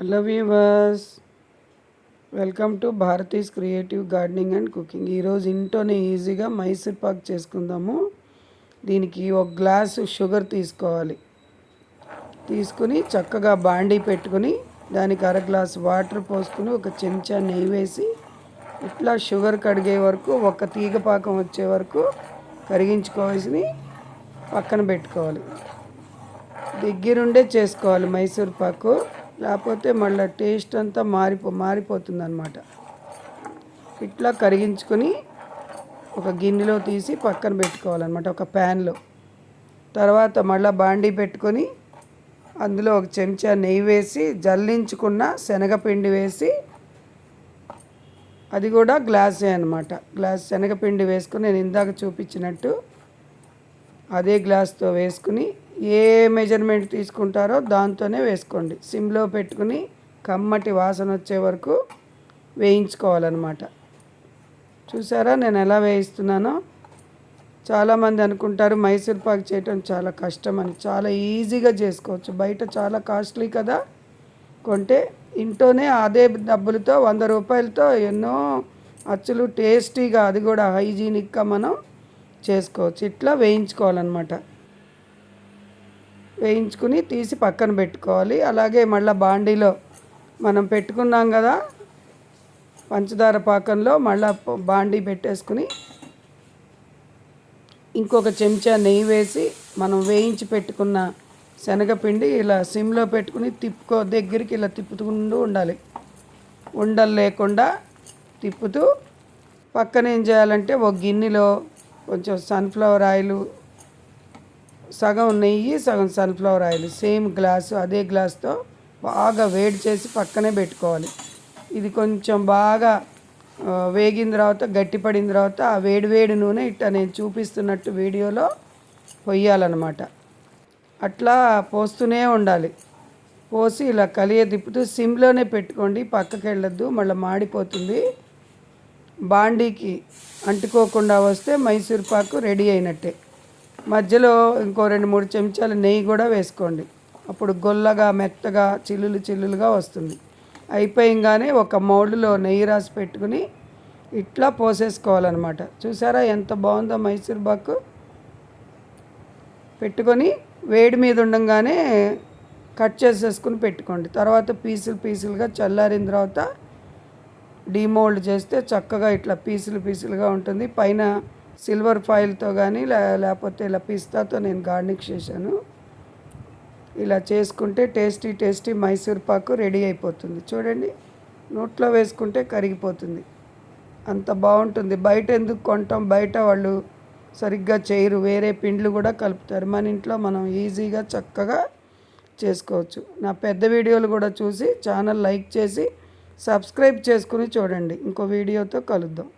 Hello viewers welcome to Bharathi's creative gardening and cooking ఈరోజు ఇంట్లోనే ఈజీగా మైసూర్ పాక్ చేసుకుందాము. దీనికి ఒక గ్లాసు షుగర్ తీసుకోవాలి. తీసుకుని చక్కగా బాండీ పెట్టుకుని దానికి అర గ్లాస్ వాటర్ పోసుకుని ఒక చెంచా నెయ్యి వేసి ఇట్లా షుగర్ కడిగే వరకు ఒక తీగ పాకం వచ్చే వరకు కరిగించుకోవాల్సి పక్కన పెట్టుకోవాలి. దగ్గరుండే చేసుకోవాలి మైసూర్ పాకు. లేకపోతే మళ్ళీ టేస్ట్ అంతా మారిపో మారిపోతుంది అనమాట ఇట్లా కరిగించుకొని ఒక గిన్నెలో తీసి పక్కన పెట్టుకోవాలన్నమాట ఒక ప్యాన్లో. తర్వాత మళ్ళీ బాండీ పెట్టుకొని అందులో ఒక చెంచా నెయ్యి వేసి జల్లించుకున్న శనగపిండి వేసి అది కూడా గ్లాసే అనమాట గ్లాస్ శనగపిండి వేసుకుని నేను ఇందాక చూపించినట్టు అదే గ్లాస్తో వేసుకుని ఏ మెజర్మెంట్ తీసుకుంటారో దాంతోనే వేసుకోండి. సిమ్లో పెట్టుకుని కమ్మటి వాసన వచ్చే వరకు వేయించుకోవాలన్నమాట. చూసారా నేను ఎలా వేయిస్తున్నానో? చాలామంది అనుకుంటారు మైసూర్ పాక్ చేయటం చాలా కష్టం అని. చాలా ఈజీగా చేసుకోవచ్చు. బయట చాలా కాస్ట్లీ కదా. కొంటే ఇంట్లోనే అదే డబ్బులతో వంద రూపాయలతో ఎన్నో అచ్చులు టేస్టీగా అది కూడా హైజీనిక్గా మనం చేసుకోవచ్చు. ఇట్లా వేయించుకోవాలన్నమాట. వేయించుకుని తీసి పక్కన పెట్టుకోవాలి. అలాగే మళ్ళీ బాండీలో మనం పెట్టుకున్నాం కదా పంచదార పాకంలో మళ్ళీ బాండీ పెట్టేసుకుని ఇంకొక చెంచా నెయ్యి వేసి మనం వేయించి పెట్టుకున్న శనగపిండి ఇలా సిమ్లో పెట్టుకుని తిప్పుకో దగ్గరికి ఇలా తిప్పుతూ ఉండాలి. ఉండలు లేకుండా తిప్పుతూ పక్కన ఏం చేయాలంటే ఒక గిన్నెలో కొంచెం సన్ఫ్లవర్ ఆయిల్ సగం నెయ్యి సగం సన్ఫ్లవర్ ఆయిల్ సేమ్ గ్లాసు అదే గ్లాస్తో బాగా వేడి చేసి పక్కనే పెట్టుకోవాలి. ఇది కొంచెం బాగా వేగిన తర్వాత గట్టిపడిన తర్వాత ఆ వేడి వేడి నూనె ఇట్లా నేను చూపిస్తున్నట్టు వీడియోలో పొయ్యాలన్నమాట. అట్లా పోస్తూనే ఉండాలి. పోసి ఇలా కలియ తిప్పుతూ సిమ్లోనే పెట్టుకోండి. పక్కకి వెళ్ళొద్దు మళ్ళీ మాడిపోతుంది. బాండీకి అంటుకోకుండా వస్తే మైసూర్ పాకు రెడీ అయినట్టే. మధ్యలో ఇంకో రెండు మూడు చెంచాలు నెయ్యి కూడా వేసుకోండి. అప్పుడు గొల్లగా మెత్తగా చిల్లులు చిల్లులుగా వస్తుంది. అయిపోయింగానే ఒక మౌల్డ్లో నెయ్యి రాసి పెట్టుకుని ఇట్లా పోసేసుకోవాలన్నమాట. చూసారా ఎంత బాగుందో మైసూర్ బాకు పెట్టుకొని వేడి మీద ఉండగానే కట్ చేసేసుకుని పెట్టుకోండి. తర్వాత పీసులు పీసులుగా చల్లారిన తర్వాత డీమోల్డ్ చేస్తే చక్కగా ఇట్లా పీసులు పీసులుగా ఉంటుంది. పైన సిల్వర్ ఫాయిల్తో కానీ లేకపోతే ఇలా పిస్తాతో నేను గార్నిష్ చేశాను. ఇలా చేసుకుంటే tasty tasty Mysore pak ready అయిపోతుంది. చూడండి నోట్లో వేసుకుంటే కరిగిపోతుంది. అంత బాగుంటుంది. బయట ఎందుకు కొంటాం? బయట వాళ్ళు సరిగ్గా చేయరు. వేరే పిండ్లు కూడా కలుపుతారు. మన ఇంట్లో మనం ఈజీగా చక్కగా చేసుకోవచ్చు. నా పెద్ద వీడియోలు కూడా చూసి ఛానల్ లైక్ చేసి సబ్స్క్రైబ్ చేసుకుని చూడండి. ఇంకో వీడియోతో కలుద్దాం.